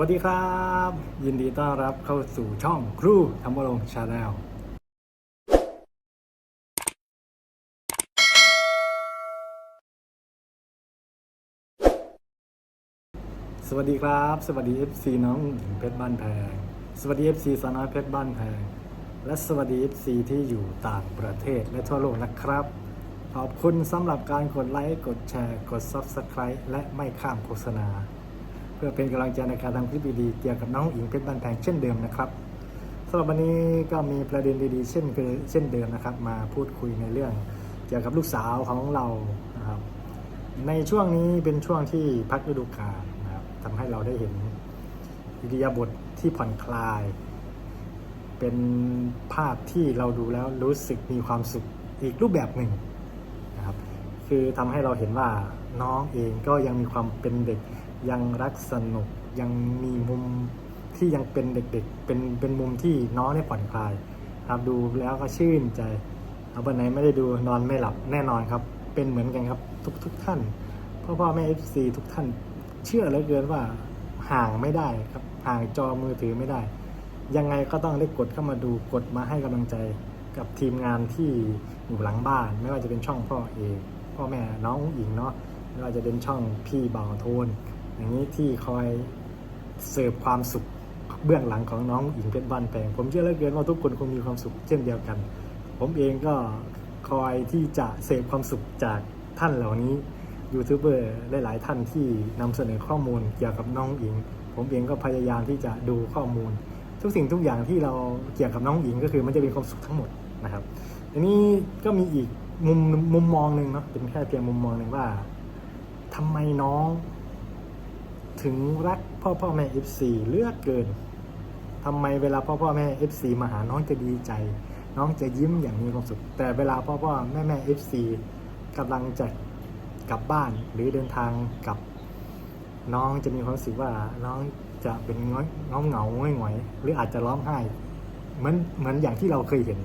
วัสดีครับ ยินดีต้อนรับเข้าสู่ช่องครูธรรมรงค์ชาแนลสวัสดีครับ สวัสดี FC น้องหญิงเพชรบ้านแพง สวัสดี FC สาวน้อยเพชรบ้านแพง และสวัสดี FC ที่อยู่ต่างประเทศและทั่วโลกนะครับ ขอบคุณสำหรับการกดไลค์ กดแชร์ กด Subscribe และไม่ข้ามโฆษณา เพื่อเป็นกำลังใจในการทำคลิปดีๆเกี่ยวกับน้องอิงเพชรบ้านแพงเช่นเดิมนะครับสำหรับวันนี้ก็มีประเด็นดีๆ เช่นเช่นเดิมนะครับ มาพูดคุยในเรื่องเกี่ยวกับลูกสาวของเรานะครับในช่วงนี้เป็นช่วงที่พักฤดูกาลนะครับทำให้เราได้เห็นอิริยาบถที่ผ่อนคลาย เป็นภาพที่เราดูแล้วรู้สึกมีความสุขอีกรูปแบบหนึ่งนะครับ คือทำให้เราเห็นว่าน้องเองก็ยังมีความเป็นเด็ก ยังรักสนุกยังมีมุมที่ยังเป็นเด็กๆ เป็นเป็นมุมที่น้องได้ผ่อนคลายครับดูแล้วก็ชื่นใจเอาวันไหนไม่ได้ดูนอนไม่หลับแน่นอนครับ เป็นเหมือนกันครับทุกทุกท่านพ่อพ่อแม่เอฟซีทุกท่าน เชื่อเหลือเกินว่าห่างไม่ได้ครับห่างจอมือถือไม่ได้ ยังไงก็ต้องได้กดเข้ามาดูกดมาให้กำลังใจกับทีมงานที่อยู่หลังบ้าน ไม่ว่าจะเป็นช่องพ่อเอกพ่อแม่น้องอิงเนาะไม่ว่าจะเป็นช่องพี่เบาโทน อย่างนี้ที่คอยเสิร์ฟความสุขเบื้องหลังของน้องอิงเพชรบ้านแพงผมเชื่อเหลือเกินว่าทุกคนคงมีความสุขเช่นเดียวกัน ผมเองก็คอยที่จะเสพความสุขจากท่านเหล่านี้ยูทูบเบอร์หลายๆท่านที่นำเสนอข้อมูลเกี่ยวกับน้องอิง ผมเองก็พยายามที่จะดูข้อมูล ทุกสิ่งทุกอย่างที่เราเกี่ยวกับน้องอิงก็คือมันจะเป็นความสุขทั้งหมดนะครับทีนี้ก็มีอีกมุมมุมมองหนึ่งเนาะเป็นแค่เพียงมุมมองหนึ่งว่าทำไมน้อง ถึงรักพ่อพ่อแม่ FC เลือกเกินทำไมเวลาพ่อพ่อแม่ FC มาหาน้องจะดีใจ น้องจะยิ้มอย่างมีความสุข แต่เวลาพ่อพ่อแม่แม่ FC กำลังจะกลับบ้านหรือเดินทางกลับ น้องจะมีความรู้สึกว่าน้องจะเป็นง้อยเงาเหงาง่อยหงอยหรืออาจจะร้องไห้เหมือนเหมือนอย่างที่เราเคยเห็น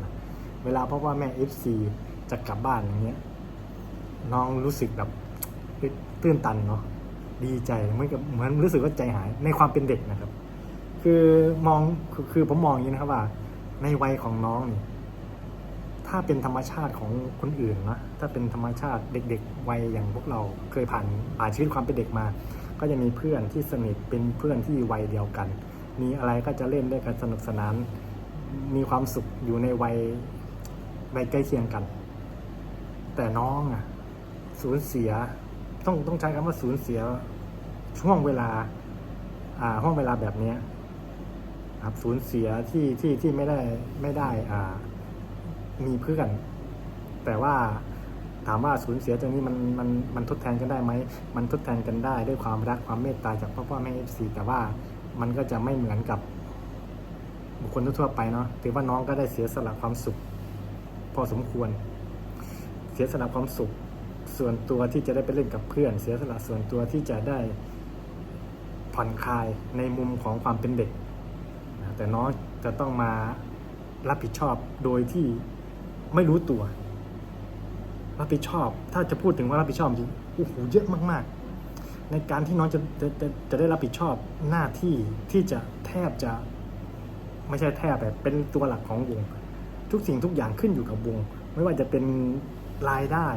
เวลาพ่อพ่อแม่ FC จะกลับบ้านอย่างเงี้ยน้องรู้สึกแบบตื้นตันเนาะ ดีใจเหมือนกับเหมือนรู้สึกว่าใจหายในความเป็นเด็กนะครับ คือมองคือคือผมมองอย่างนี้นะครับว่า ในวัยของน้องนี่ถ้าเป็นธรรมชาติของคนอื่นนะถ้าเป็นธรรมชาติเด็กๆวัยอย่างพวกเราเคยผ่านผ่านชีวิตความเป็นเด็กมา ก็จะมีเพื่อนที่สนิทเป็นเพื่อนที่วัยเดียวกัน มีอะไรก็จะเล่นด้วยกันสนุกสนาน มีความสุขอยู่ในวัยวัยใกล้เคียงกัน แต่น้องอะสูญเสีย ต้องต้องใช้คำว่าสูญเสียช่วงเวลา อ่าห้องเวลาแบบเนี้ยครับสูญเสียที่ที่ที่ไม่ได้ไม่ได้อ่า มีเพื่อนแต่ว่าถามว่าสูญเสียตรงนี้มันมันมันทดแทนกันได้ไหม มันทดแทนกันได้ด้วยความรักความเมตตาจากพ่อพ่อแม่เอฟซีแต่ว่ามันก็จะไม่เหมือนกับบุคคลทั่วไปเนาะถือว่าน้องก็ได้เสียสละความสุข พอสมควร เสียสละความสุข ส่วนตัวที่จะได้ไปเล่นกับเพื่อน เสียสละส่วนตัวที่จะได้ผ่อนคลายในมุมของความเป็นเด็ก แต่น้องจะต้องมารับผิดชอบโดยที่ไม่รู้ตัว รับผิดชอบ ถ้าจะพูดถึงว่ารับผิดชอบจริงโอ้โหเยอะมากๆ ในการที่น้องจะจะจะจะได้รับผิดชอบหน้าที่ที่จะแทบจะไม่ใช่แทบแบบเป็นตัวหลักของวง ทุกสิ่งทุกอย่างขึ้นอยู่กับวง ไม่ว่าจะเป็นรายได้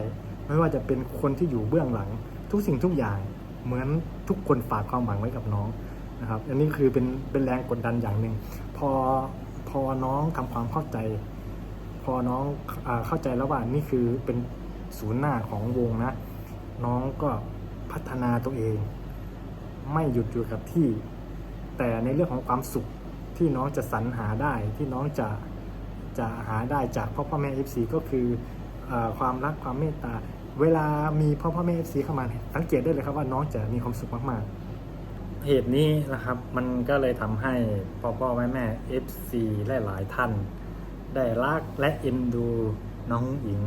ไม่ว่าจะเป็นคนที่อยู่เบื้องหลัง ทุกสิ่งทุกอย่างเหมือนทุกคนฝากความหวังไว้กับน้องนะครับ อันนี้คือเป็นเป็นแรงกดดันอย่างหนึ่งพอพอน้องทำความเข้าใจ พอน้องอเข้าใจแล้วว่านี่คือเป็นศูนย์หน้าของวงนะ น้องก็พัฒนาตัวเอง ไม่หยุดอยู่กับที่ แต่ในเรื่องของความสุขที่น้องจะสรรหาได้ที่น้องจะจะหาได้จากพ่อพ่อแม่ FC ก็คืออความรักความเมตตา เวลามีพ่อพ่อแม่ FC เข้ามาเนี่ยสังเกตได้เลยครับว่าน้องจะมีความสุขมากๆเหตุนี้นะครับมันก็เลยทำให้พ่อพ่อแม่แม่ FC หลายๆท่าน ได้รักและเอ็นดูน้องหญิง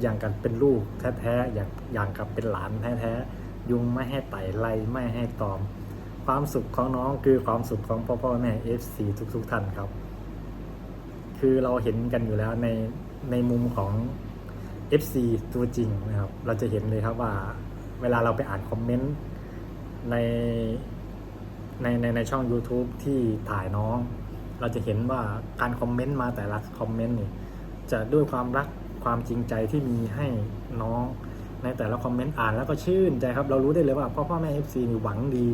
อย่างกันเป็นลูกแท้ๆอย่างอย่างกับเป็นหลานแท้ๆยุงไม่ให้ไต่ไล่ไม่ให้ตอม ความสุขของน้องคือความสุขของพ่อพ่อแม่ FC ทุก ๆ ท่านครับ คือเราเห็นกันอยู่แล้วในในมุมของ FC ตัวจริงนะครับ เราจะเห็นเลยครับว่าเวลาเราไปอ่านคอมเมนต์ในในในในช่อง YouTube ที่ถ่ายน้อง เราจะเห็นว่าการคอมเมนต์มาแต่ละคอมเมนต์นี่จะด้วยความรักความจริงใจที่มีให้น้องในแต่ละคอมเมนต์อ่านแล้วก็ชื่นใจครับ เรารู้ได้เลยว่าพ่อพ่อแม่ FC นี่หวังดี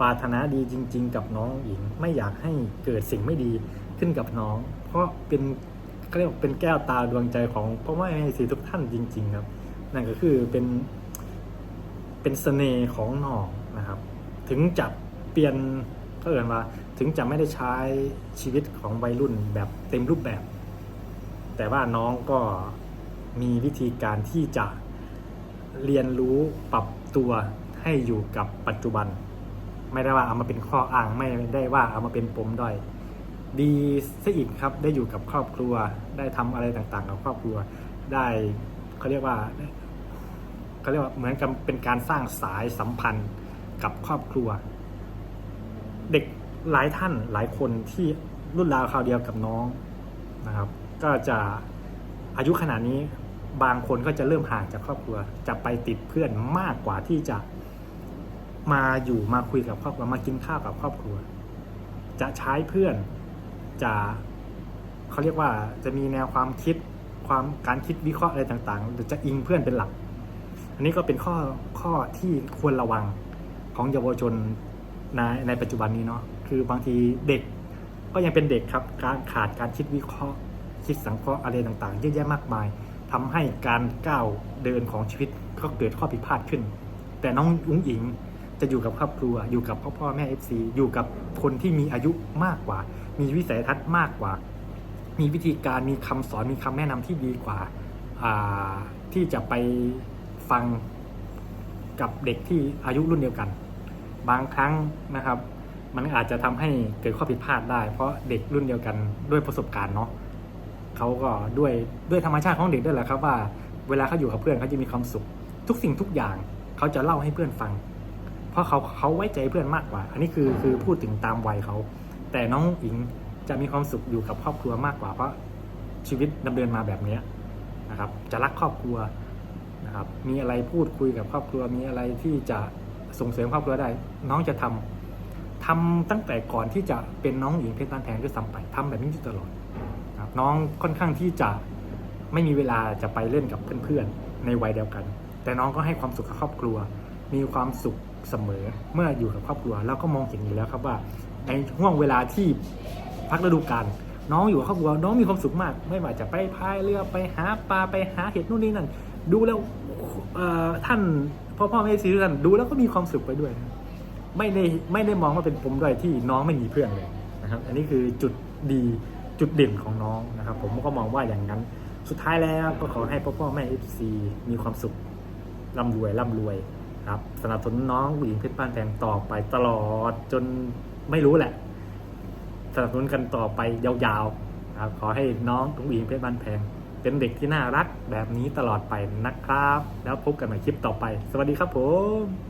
ปรารถนาดีจริง ๆ กับน้องหญิง ไม่อยากให้เกิดสิ่งไม่ดีขึ้นกับน้อง เพราะเป็น เขาเรียกว่าเป็นแก้วตาดวงใจของพ่อแม่ FC ทุกท่านจริง ๆ ครับ นั่นก็คือเป็น เป็นเสน่ห์ของหนองนะครับ ถึงจะเปลี่ยนก็เอ่นว่า ถึงจะไม่ได้ใช้ชีวิตของวัยรุ่นแบบเต็มรูปแบบ แต่ว่าน้องก็มีวิธีการที่จะเรียนรู้ปรับตัวให้อยู่กับปัจจุบัน ไม่ได้ว่าเอามาเป็นข้ออ้างไม่ได้ว่าเอามาเป็นปมด้อย ดีซะอีกครับได้อยู่กับครอบครัว ได้ทำอะไรต่างๆ กับครอบครัว ได้เขาเรียกว่าเขาเรียกว่าเหมือนกับเป็นการสร้างสายสัมพันธ์กับครอบครัว เด็กหลายท่านหลายคนที่รุ่นราวคราวเดียวกับน้องนะครับ ก็จะอายุขนาดนี้บางคนก็จะเริ่มห่างจากครอบครัว จะไปติดเพื่อนมากกว่าที่จะมาอยู่มาคุยกับครอบครัวมากินข้าวกับครอบครัว จะใช้เพื่อน จะเขาเรียกว่าจะมีแนวความคิดความการคิดวิเคราะห์อะไรต่างๆหรือจะอิงเพื่อนเป็นหลัก อันนี้ก็เป็นข้อข้อที่ควรระวังของเยาวชนในในปัจจุบันนี้เนาะคือบางทีเด็กก็ยังเป็นเด็กครับการขาดการคิดวิเคราะห์ คิดสังเคราะห์อะไรต่างๆเยอะแยะมากมายทำให้การก้าวเดินของชีวิตก็เกิดข้อผิดพลาดขึ้น แต่น้องอุ้งอิงจะอยู่กับครอบครัว อยู่กับพ่อพ่อแม่เอฟซีอยู่กับคนที่มีอายุมากกว่า มีวิสัยทัศน์มากกว่า มีวิธีการมีคำสอนมีคำแนะนำที่ดีกว่าอ่าที่จะไปฟังกับเด็กที่อายุรุ่นเดียวกัน บางครั้งนะครับ มันอาจจะทำให้เกิดข้อผิดพลาดได้ เพราะเด็กรุ่นเดียวกันด้วยประสบการณ์เนาะเขาก็ด้วยด้วยธรรมชาติของเด็กด้วยแหละครับว่า เวลาเขาอยู่กับเพื่อนเขาจะมีความสุข ทุกสิ่งทุกอย่างเขาจะเล่าให้เพื่อนฟัง เพราะเขาเขาไว้ใจเพื่อนมากกว่า อันนี้คือคือพูดถึงตามวัยเขา แต่น้องอิงจะมีความสุขอยู่กับครอบครัวมากกว่าเพราะชีวิตดำเนินมาแบบเนี้นะครับ จะรักครอบครัวนะครับ มีอะไรพูดคุยกับครอบครัว มีอะไรที่จะส่งเสริมครอบครัวได้ น้องจะทำทำตั้งแต่ก่อนที่จะเป็นน้องหญิงเพชรบ้านแพงด้วยซ้ำไปทำแบบนี้อยู่ตลอดนะครับน้องค่อนข้างที่จะไม่มีเวลาจะไปเล่นกับเพื่อนๆ ในวัยเดียวกัน แต่น้องก็ให้ความสุขกับครอบครัว มีความสุขเสมอเมื่ออยู่กับครอบครัว แล้วก็มองเห็นอยู่แล้วครับว่า ในห่วงเวลาที่พักฤดูกาลน้องอยู่กับครอบครัวน้องมีความสุขมาก ไม่ว่าจะไปพายเรือไปหาปลาไปหาเห็ดนู่นนี่นั่นดูแล้วท่านพ่อพ่อแม่ซีทุกท่านดูแล้วก็มีความสุขไปด้วยไม่ได้ไม่ได้มองว่าเป็นปมด้อยที่น้องไม่มีเพื่อนเลยนะครับ อันนี้คือจุดดีจุดเด่นของน้องนะครับ ผมก็มองว่าอย่างนั้นสุดท้ายแล้วก็ขอให้พ่อพ่อแม่เอฟซีมีความสุขร่ำรวยร่ำรวยครับสนับสนุนน้องหญิงเพชรบ้านแพงต่อไปตลอดจน ไม่รู้แหละสนับสนุนกันต่อไปยาวๆนะครับขอให้น้องผู้หญิงเพชรบ้านแพง เป็นเด็กที่น่ารักแบบนี้ตลอดไปนะครับ แล้วพบกันใหม่คลิปต่อไป สวัสดีครับผม